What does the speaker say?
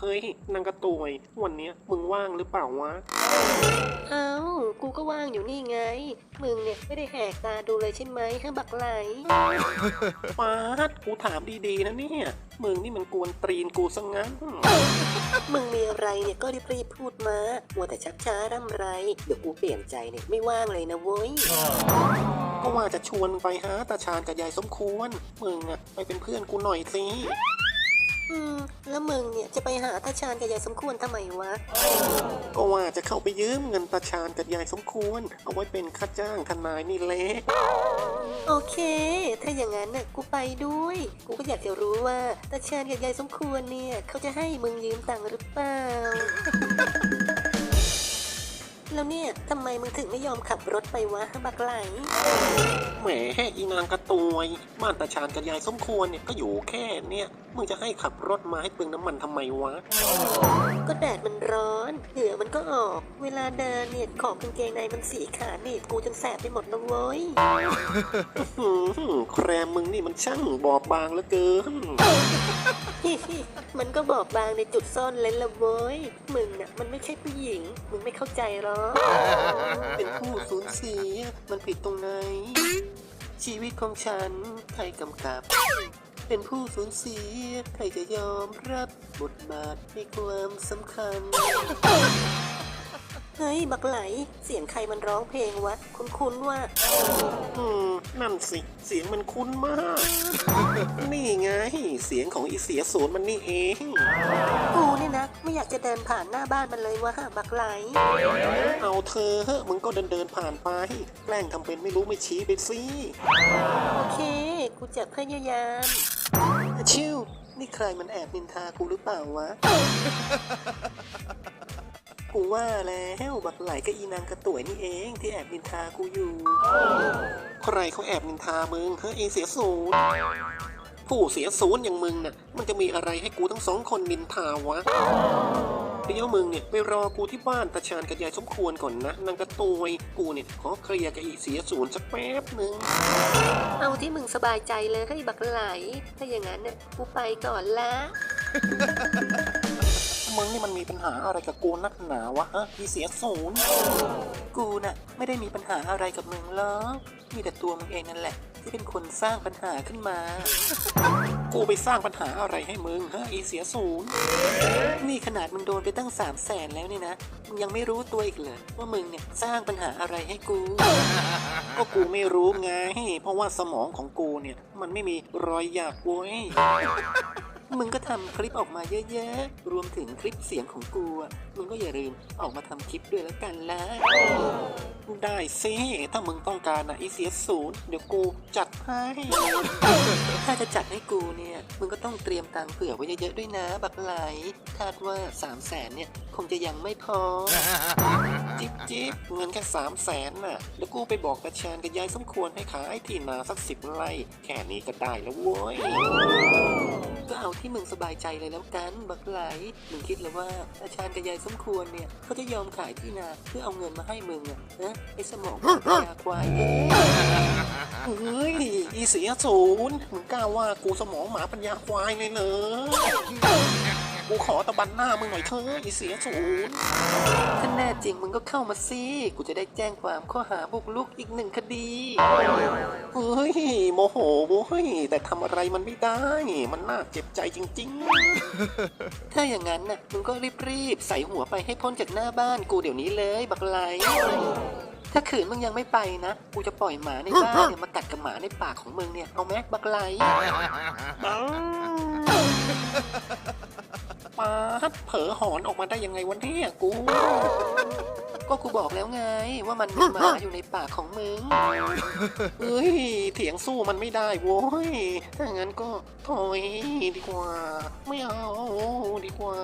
เฮ้ยนางกระตุยวันเนี้ยมึงว่างหรือเปล่าวะ เอ้า กูก็ว่างอยู่นี่ไง มึงเนี่ยไม่ได้แหกตาดูเลยใช่ไหมฮะบักไหลปาดกูถามดีๆนะเนี่ย มึงนี่มันกวนตรีนกูซะงั้น มึงมีอะไรเนี่ยก็รีบๆพูดมามัวแต่ชักช้าร่ำไร เดี๋ยวกูเปลี่ยนใจเนี่ยไม่ว่างเลยนะเว้ย ก็ว่าจะชวนไปหาตาชาญกับยายสมควร มึงอะไปเป็นเพื่อนกูหน่อยสิ อืม แล้วมึงเนี่ยจะไปหาตาชาญกับยายสมควรทำไมวะ ก็ว่าจะเข้าไปยืมเงินตาชาญกับยายสมควร เอาไว้เป็นค่าจ้างทนายนี่แหละ โอเค ถ้าอย่างนั้นน่ะกูไปด้วย กูก็อยากจะรู้ว่าตาชาญกับยายสมควรเนี่ย เขาจะให้มึงยืมตังค์หรือเปล่า แล้วเนี่ยทำไมมึงถึงไม่ยอมขับรถไปวะบักไหล แหมอีนางกระตวยบ้านตาชาญกับยายสมควรเนี่ยก็อยู่แค่เนี่ยมึงจะให้ขับรถมาให้เปลืองน้ำมันทำไมวะ ก็แดดมันร้อนเหงื่อมันก็ออก เวลาเดินเนี่ยขอบกางเกงในมันสีขาหนีบกูจนแสบไปหมดแล้วเว้ยหืมแครมมึงนี่มันช่างบอบบางเหลือเกิน มันก็บอกบางในจุดซ่อนเลนละเว้ยมึงน่ะมันไม่ใช่ผู้หญิง มึงไม่เข้าใจหรอกเป็นผู้สูญเสีย มันผิดตรงไหน ชีวิตของฉันใครกำกับ เป็นผู้สูญเสีย ใครจะยอมรับบทบาทในความสำคัญ เฮ้ย บักไหล เสียงใครมันร้องเพลงวะ คุ้นๆว่า อืม นั่นสิ เสียงมันคุ้นมาก นี่ไง เสียงของอีเสียศูนย์มันนี่เอง กูเนี่ยนะ ไม่อยากจะเดินผ่านหน้าบ้านมันเลยวะบักไหล เอาเธอเฮ้มึงก็เดินเดินๆผ่านไป แกล้งทำเป็นไม่รู้ไม่ชี้ไปสิ โอเค กูจะพยายามชิวนี่ใครมันแอบนินทากูหรือเปล่าวะ กูว่าแล้วบักไหลกับอีนางกระต่วยนี่เองที่แอบนินทากูอยู่ ใครเขาแอบนินทามึงเฮ้ยเองเสียศูนย์ผู้เสียศูนย์อย่างมึงน่ะ มันจะมีอะไรให้กูทั้งสองคนนินทาวะเดี๋ยวมึงเนี่ยไปรอกูที่บ้านตาชาญกับยายสมควรก่อนนะนางกระตวยกูเนี่ยขอเคลียร์กับอีเสียศูนย์สักแป๊บหนึ่งเอาที่มึงสบายใจเลยให้บักไหลถ้าอย่างนั้นน่ะกูไปก่อนละ มึงนี่มันมีปัญหาอะไรกับกูนักหนาวะฮะอีเสียศูนย์กูน่ะไม่ได้มีปัญหาอะไรกับมึงหรอกมีแต่ตัวมึงเองนั่นแหละ ที่เป็นคนสร้างปัญหาขึ้นมา กูไปสร้างปัญหาอะไรให้มึงฮะอีเสียศูนย์นี่ขนาดมึงโดนไปตั้งสามแสนแล้วเนี่ยนะมึงยังไม่รู้ตัวอีกเหรอว่ามึงเนี่ยสร้างปัญหาอะไรให้กู ก็กูไม่รู้ไงเพราะว่าสมองของกูเนี่ยมันไม่มีรอยหยาบเว้ย มึงก็ทำคลิปออกมาเยอะๆรวมถึงคลิปเสียงของกูอะมึงก็อย่าลืมออกมาทำคลิปด้วยแล้วกันละได้สิ ถ้ามึงต้องการนะอีเสียศูนย์เดี๋ยวกูจัดให้ ถ้าจะจัดให้กูเนี่ย มึงก็ต้องเตรียมตังเผื่อไว้เยอะๆด้วยนะ บักไหล คาดว่า3 0 0แสนเนี่ย คงจะยังไม่พอ จิ๊บจิ๊บเงินแค่สามแสนน่ะ แล้วกูไปบอกกระชานกับยายสมควรให้ขายที่นาสักสิบไร่ แค่นี้ก็ได้แล้วโว้ย ก็เอาที่มึงสบายใจเลยแล้วกัน บักไหลมึงคิดแล้ว่าอาชารย์กับยายสมควรเนี่ยเขาจะยอมขายที่นาเพื่อเอาเงินมาให้มึงอะนะไอ้สมองปัญญาควายเอ้ยเฮ้ยอีเสียศูนย์มึงกล้าว่ากูสมองหมาปัญญาควายเลยเหรอ กูขอตะบันหน้ามึงหน่อยเถอะอีเสียศูนย์ถ้าแน่จริงมึงก็เข้ามาสิ กูจะได้แจ้งความข้อหาบุกลุกอีกหนึ่งคดีเฮ้ยโมโหเว้ยแต่ทำอะไรมันไม่ได้ มันน่าเจ็บใจจริง ๆ ถ้าอย่างนั้นน่ะมึงก็รีบๆใส่หัวไปให้พ้นจากหน้าบ้านกูเดี๋ยวนี้เลยบักไลถ้าขืนมึงยังไม่ไปนะ กูจะปล่อยหมาในบ้านเนี่ยมากัดกับหมาในปากของมึงเนี่ย เอาไหมบักไล ดเผลอหอนออกมาได้ยังไงวันนี้กู ก็กูบอกแล้วไง ว่ามันมีหมาอยู่ในปากของมึงเฮ้ย เถียงสู้มันไม่ได้โว้ย ถ้างั้นก็ถอยดีกว่า ไม่เอาดีกว่า